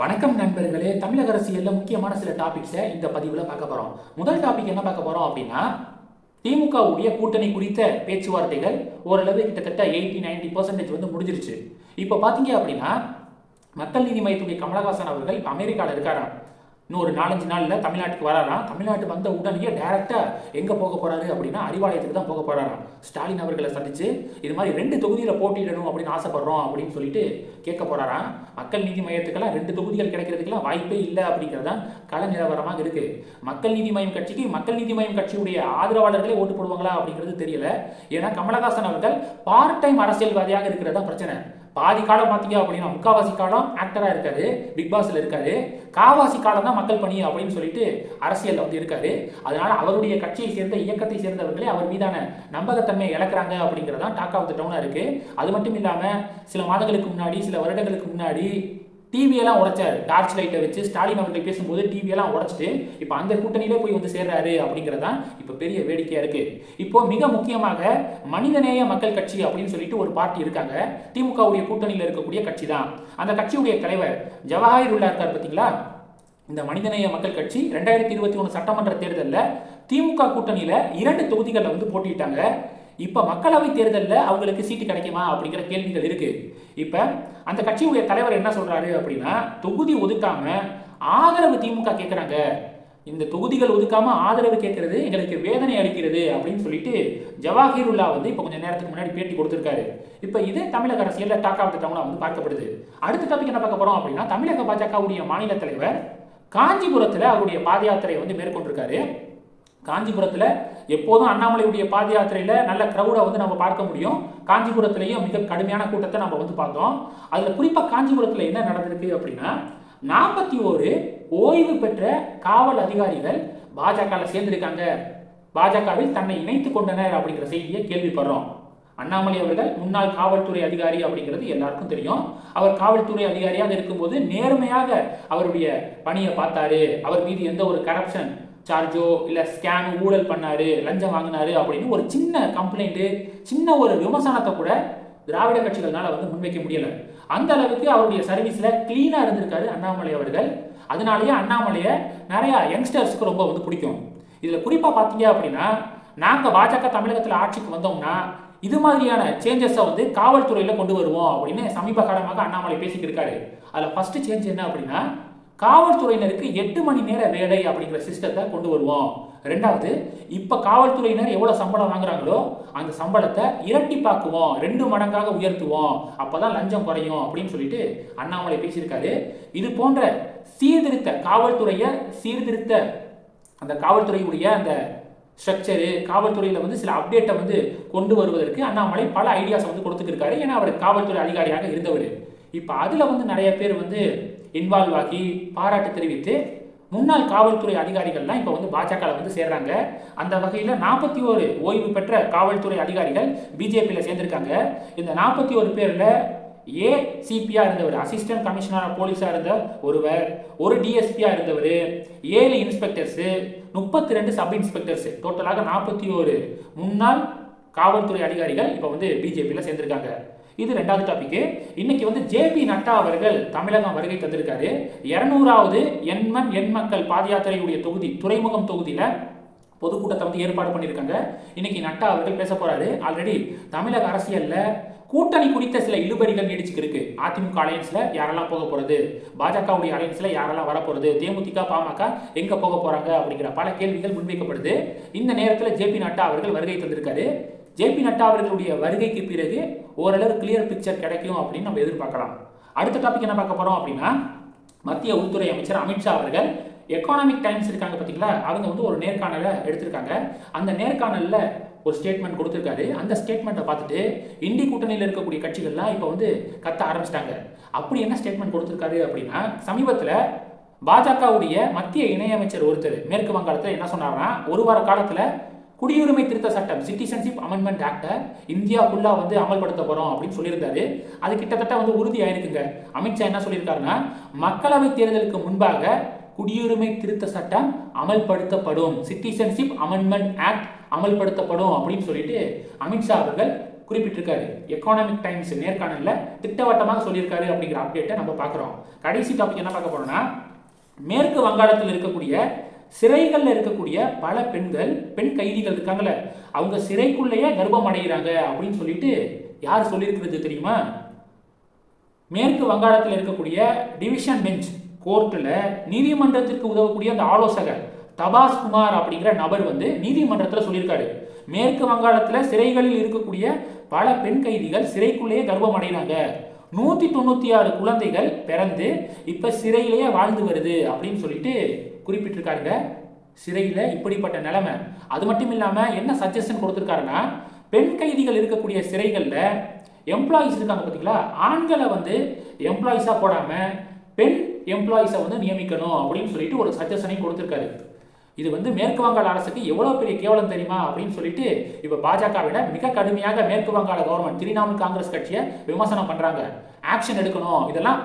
வணக்கம் நண்பர்களே தமிழக அரசியல்ல முக்கியமான சில டாபிக்ஸை இந்த பதிவுல பார்க்க போறோம். முதல் டாபிக் என்ன பார்க்க போறோம் அப்படின்னா திமுகவுடைய கூட்டணி குறித்த பேச்சுவார்த்தைகள் ஓரளவு கிட்டத்தட்ட எயிட்டி நைன்டி பர்சன்டேஜ் வந்து முடிஞ்சிருச்சு. இப்போ பார்த்தீங்க அப்படின்னா மக்கள் நீதி மையத்துடைய கமலஹாசன் அவர்கள் அமெரிக்காவில் இருக்காராம். இன்னும் ஒரு நாலஞ்சு நாளில் தமிழ்நாட்டுக்கு வராராம். தமிழ்நாட்டு வந்த உடனே டேரெக்டாக எங்கே போக போகிறாரு அப்படின்னா அறிவாலயத்துக்கு தான் போக போகிறாராம் ஸ்டாலின் அவர்களை சந்தித்து இது மாதிரி ரெண்டு தொகுதியில் போட்டியிடணும் அப்படின்னு ஆசைப்படுறோம் அப்படின்னு சொல்லிட்டு கேட்க போகிறாராம் மக்கள் நீதி மையத்துக்கெல்லாம் ரெண்டு தொகுதிகள் கிடைக்கிறதுக்கெல்லாம் வாய்ப்பே இல்லை அப்படிங்கிறதான் கள நிலவரமாக இருக்குது மக்கள் நீதி மையம் கட்சிக்கு மக்கள் நீதி மையம் கட்சியுடைய ஆதரவாளர்களே ஓட்டு போடுவாங்களா அப்படிங்கிறது தெரியல. ஏன்னா கமலஹாசன் அவர்கள் பார்ட் டைம் அரசியல்வாதியாக இருக்கிறதா பிரச்சனை. பாதி காலம் பார்த்தீங்க அப்படின்னா முக்காவாசி காலம் ஆக்டராக இருக்காரு பிக் பாஸில் இருக்காரு. காவாசி காலம் தான் மக்கள் பணி அப்படின்னு சொல்லிட்டு அரசியலில் வந்து இருக்காரு. அதனால அவருடைய கட்சியை சேர்ந்த இயக்கத்தை சேர்ந்தவர்களே அவர் மீதான நம்பகத்தன்மையை இழக்கிறாங்க அப்படிங்கிறதான் டாக் ஆஃப் த டவுனாக இருக்குது அது மட்டும் இல்லாமல் சில மாதங்களுக்கு முன்னாடி சில வருடங்களுக்கு முன்னாடி டிவியெல்லாம் உடைச்சார் டார்ச் லைட்டை வச்சு ஸ்டாலின் அவர்கள் பேசும்போது டிவியெல்லாம் உடைச்சிட்டு இப்போ அந்த கூட்டணியிலே போய் வந்து சேர்றாரு அப்படிங்கிறதான் இப்போ பெரிய வேடிக்கையாக இருக்கு. இப்போ மிக முக்கியமாக மனிதநேய மக்கள் கட்சி அப்படின்னு சொல்லிட்டு ஒரு பார்ட்டி இருக்காங்க. திமுகவுடைய கூட்டணியில் இருக்கக்கூடிய கட்சி தான் அந்த கட்சியுடைய தலைவர் ஜவஹர் உள்ளா இருக்கார் பார்த்தீங்களா இந்த மனிதநேய மக்கள் கட்சி ரெண்டாயிரத்தி இருபத்தி ஒன்று சட்டமன்ற தேர்தலில் திமுக கூட்டணியில் இரண்டு தொகுதிகளில் வந்து போட்டியிட்டாங்க. இப்போ மக்களவை தேர்தலில் அவங்களுக்கு சீட்டு கிடைக்குமா அப்படிங்கிற கேள்விகள் இருக்குது இப்போ அந்த கட்சியுடைய தலைவர் என்ன சொல்கிறாரு அப்படின்னா தொகுதி ஒதுக்காம ஆதரவு திமுக கேட்குறாங்க இந்த தொகுதிகள் ஒதுக்காம ஆதரவு கேட்கறது எங்களுக்கு வேதனை அளிக்கிறது அப்படின்னு சொல்லிட்டு ஜவாஹிருல்லா வந்து இப்போ கொஞ்சம் நேரத்துக்கு முன்னாடி பேட்டி கொடுத்துருக்காரு. இப்போ இது தமிழக அரசியலில் டாக் ஆஃப் டவுனா வந்து பார்க்கப்படுது. அடுத்த டாபிக் என்ன பார்க்க போறோம் அப்படின்னா தமிழக பாஜகவுடைய மாநில தலைவர் காஞ்சிபுரத்தில் அவருடைய பாத வந்து மேற்கொண்டிருக்காரு. காஞ்சிபுரத்தில் எப்போதும் அண்ணாமலையுடைய பாத யாத்திரையில் நல்ல க்ரௌடை வந்து நம்ம பார்க்க முடியும். காஞ்சிபுரத்துலேயும் மிக கடுமையான கூட்டத்தை நம்ம வந்து பார்த்தோம். அதில் குறிப்பாக காஞ்சிபுரத்தில் என்ன நடந்திருக்கு அப்படின்னா நாற்பத்தி ஒரு ஓய்வு பெற்ற காவல் அதிகாரிகள் பாஜகவில் சேர்ந்திருக்காங்க. பாஜகவில் தன்னை இணைத்துக் கொண்டனர் அப்படிங்கிற செய்தியை கேள்விப்படுறோம். அண்ணாமலை அவர்கள் முன்னாள் காவல்துறை அதிகாரி அப்படிங்கிறது எல்லாருக்கும் தெரியும். அவர் காவல்துறை அதிகாரியாக இருக்கும்போது நேர்மையாக அவருடைய பணியை பார்த்தாரு. அவர் மீது எந்த ஒரு கரப்ஷன் சார்ஜோ இல்லை ஸ்கேனு ஊழல் பண்ணாரு லஞ்சம் வாங்கினாரு அப்படின்னு ஒரு சின்ன கம்ப்ளைண்ட்டு சின்ன ஒரு விமர்சனத்தை கூட திராவிட கட்சிகள்னால் வந்து முன்வைக்க முடியலை. அந்த அளவுக்கு அவருடைய சர்வீஸில் க்ளீனாக இருந்திருக்காரு அண்ணாமலை அவர்கள். அதனாலேயே அண்ணாமலையை நிறையா யங்ஸ்டர்ஸ்க்கு ரொம்ப வந்து பிடிக்கும். இதில் குறிப்பாக பார்த்தீங்க அப்படின்னா நாங்கள் பாஜக தமிழகத்தில் ஆட்சிக்கு வந்தோம்னா இது மாதிரியான சேஞ்சஸை வந்து காவல்துறையில் கொண்டு வருவோம் அப்படின்னு சமீப காலமாக அண்ணாமலை பேசிக்கிட்டு இருக்காரு. அதில் ஃபஸ்ட்டு சேஞ்ச் என்ன அப்படின்னா காவல்துறையினருக்கு எட்டு மணி நேர வேலை அப்படிங்கிற சிஸ்டத்தை கொண்டு வருவோம். ரெண்டாவது இப்போ காவல்துறையினர் எவ்வளோ சம்பளம் வாங்குறாங்களோ அந்த சம்பளத்தை இரட்டிப்பாக்குவோம் ரெண்டு மடங்காக உயர்த்துவோம். அப்போ தான் லஞ்சம் குறையும் அப்படின்னு சொல்லிட்டு அண்ணாமலை பேசியிருக்காரு. இது போன்ற சீர்திருத்த காவல்துறையை சீர்திருத்த அந்த காவல்துறையுடைய அந்த ஸ்ட்ரக்சரு காவல்துறையில் வந்து சில அப்டேட்டை வந்து கொண்டு வருவதற்கு அண்ணாமலை பல ஐடியாஸ் வந்து கொடுத்துருக்காரு ஏன்னா அவர் காவல்துறை அதிகாரியாக இருந்தவர். இப்போ அதில் வந்து நிறைய பேர் வந்து இன்வால்வ் ஆகி பாராட்டு தெரிவித்து முன்னாள் காவல்துறை அதிகாரிகள்லாம் இப்போ வந்து பாஜகவில் வந்து சேர்றாங்க. அந்த வகையில் நாற்பத்தி ஒரு ஓய்வு பெற்ற காவல்துறை அதிகாரிகள் பிஜேபியில் சேர்ந்திருக்காங்க. இந்த நாற்பத்தி ஒரு பேரில் ஏ சிபியா இருந்தவர் அசிஸ்டன்ட் கமிஷனர் போலீஸாக இருந்த ஒருவர் ஒரு டிஎஸ்பியாக இருந்தவர் ஏழு இன்ஸ்பெக்டர்ஸு முப்பத்தி ரெண்டு சப் இன்ஸ்பெக்டர்ஸ். டோட்டலாக நாற்பத்தி ஒரு முன்னாள் காவல்துறை அதிகாரிகள் இப்போ வந்து பிஜேபியில் சேர்ந்திருக்காங்க. இது ரெண்டாவது டாபிக்கு இன்னைக்கு வந்து ஜேபி நட்டா அவர்கள் தமிழகம் வருகை தந்திருக்காரு. இருநூறாவது எண்மண் எண் மக்கள் பாத யாத்திரையுடைய தொகுதி துறைமுகம் தொகுதியில் பொதுக்கூட்டத்தை வந்து ஏற்பாடு பண்ணியிருக்காங்க. இன்னைக்கு நட்டா அவர்கள் பேச போறாரு. ஆல்ரெடி தமிழக அரசியலில் கூட்டணி குறித்த சில இழுபறிகள் நீடிச்சுக்கு இருக்கு. அதிமுக அலையன்ஸ்ல யாரெல்லாம் போக போறது? பாஜகவுடைய அலையன்ஸ்ல யாரெல்லாம் வரப்போறது? தேமுதிக பாமக எங்க போக போறாங்க அப்படிங்கிற பல கேள்விகள் முன்வைக்கப்படுது. இந்த நேரத்தில் ஜேபி நட்டா அவர்கள் வருகை தந்திருக்காரு. ஜேபி நட்டா அவர்களுடைய வருகைக்கு பிறகு ஓரளவு கிளியர் பிக்சர் கிடைக்கும் அப்படின்னு நம்ம எதிர்பார்க்கலாம். அடுத்த டாபிக் என்ன பார்க்க போறோம் அப்படின்னா மத்திய உள்துறை அமைச்சர் அமித்ஷா அவர்கள் எக்கானாமிக் டைம்ஸ் இருக்காங்க பார்த்தீங்களா? அவங்க வந்து ஒரு நேர்காணலை எடுத்திருக்காங்க. அந்த நேர்காணலில் ஒரு ஸ்டேட்மெண்ட் கொடுத்துருக்காரு. அந்த ஸ்டேட்மெண்ட்டை பார்த்துட்டு இந்தி கூட்டணியில் இருக்கக்கூடிய கட்சிகள்லாம் இப்போ வந்து கத்த ஆரம்பிச்சிட்டாங்க. அப்படி என்ன ஸ்டேட்மெண்ட் கொடுத்துருக்காரு அப்படின்னா சமீபத்தில் பாஜகவுடைய மத்திய இணையமைச்சர் ஒருத்தர் மேற்கு வங்காளத்தில் என்ன சொன்னார்னா ஒரு வார காலத்தில் குடியுரிமை திருத்த சட்டம் சிட்டிசன்ஷிப் அமெண்ட்மெண்ட் ஆக்டை இந்தியா வந்து அமல்படுத்த போகிறோம் அப்படின்னு சொல்லியிருந்தாரு. அது கிட்டத்தட்ட வந்து உறுதி ஆயிருக்குங்க. அமித்ஷா என்ன சொல்லியிருக்காருன்னா மக்களவை தேர்தலுக்கு முன்பாக குடியுரிமை திருத்த சட்டம் அமல்படுத்தப்படும் சிட்டிசன்ஷிப் அமெண்ட்மெண்ட் ஆக்ட் அமல்படுத்தப்படும் அப்படின்னு சொல்லிட்டு அமித்ஷா அவர்கள் குறிப்பிட்டிருக்காரு. எக்கானமிக் டைம்ஸ் நேர்காணலில் திட்டவட்டமாக சொல்லியிருக்காரு அப்படிங்கிற அப்டேட்டை நம்ம பார்க்குறோம். கடைசி டாபிக் என்ன பார்க்க போறோம்னா மேற்கு வங்காளத்தில் இருக்கக்கூடிய சிறைகளில் இருக்கக்கூடிய பல பெண்கள் பெண் கைதிகள் இருக்காங்கல்ல அவங்க சிறைக்குள்ளேயே கர்ப்பம் அடைகிறாங்க அப்படின்னு சொல்லிட்டு யார் சொல்லியிருக்கிறது தெரியுமா? மேற்கு வங்காளத்தில் இருக்கக்கூடிய டிவிஷன் பெஞ்ச் கோர்ட்டில் நீதிமன்றத்திற்கு உதவக்கூடிய அந்த ஆலோசகர் தபாஸ் குமார் அப்படிங்கிற நபர் வந்து நீதிமன்றத்தில் சொல்லியிருக்காரு. மேற்கு வங்காளத்தில் சிறைகளில் இருக்கக்கூடிய பல பெண் கைதிகள் சிறைக்குள்ளேயே கர்ப்பம் அடைகிறாங்க நூற்றி தொண்ணூற்றி ஆறு குழந்தைகள் பிறந்து இப்போ சிறையிலேயே வாழ்ந்து வருது அப்படின்னு சொல்லிட்டு குறிப்பிட்டிருக்காருங்க. சிறையில் இப்படிப்பட்ட நிலைமை. அது மட்டும் இல்லாமல் என்ன சஜஷன் கொடுத்துருக்காருன்னா பெண் கைதிகள் இருக்கக்கூடிய சிறைகளில் எம்ப்ளாயிஸ் இருக்காங்க பார்த்தீங்களா ஆண்களை வந்து எம்ப்ளாயிஸாக போடாமல் பெண் எம்ப்ளாயிஸை வந்து நியமிக்கணும் அப்படின்னு சொல்லிட்டு ஒரு சஜஷனையும் கொடுத்துருக்காரு. இது வந்து மேற்கு வங்காள அரசுக்கு எவ்வளோ பெரிய கேவலம் தெரியுமா அப்படின்னு சொல்லிட்டு இப்போ பாஜகவிட மிக கடுமையாக மேற்கு வங்காள கவர்மெண்ட் திரிணாமுல் காங்கிரஸ் கட்சியை விமர்சனம் பண்ணுறாங்க ஆக்ஷன் எடுக்கணும். இதெல்லாம்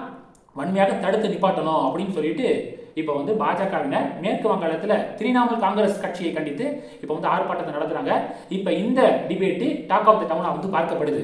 வன்மையாக தடுத்து நிப்பாட்டணும் அப்படின்னு சொல்லிட்டு இப்போ வந்து பாஜகவினர் மேற்கு வங்காளத்தில் திரிணாமுல் காங்கிரஸ் கட்சியை கண்டித்து இப்போ வந்து ஆர்ப்பாட்டத்தை நடத்துகிறாங்க இப்போ இந்த டிபேட்டு டாக் ஆஃப் த டவுனாக வந்து பார்க்கப்படுது.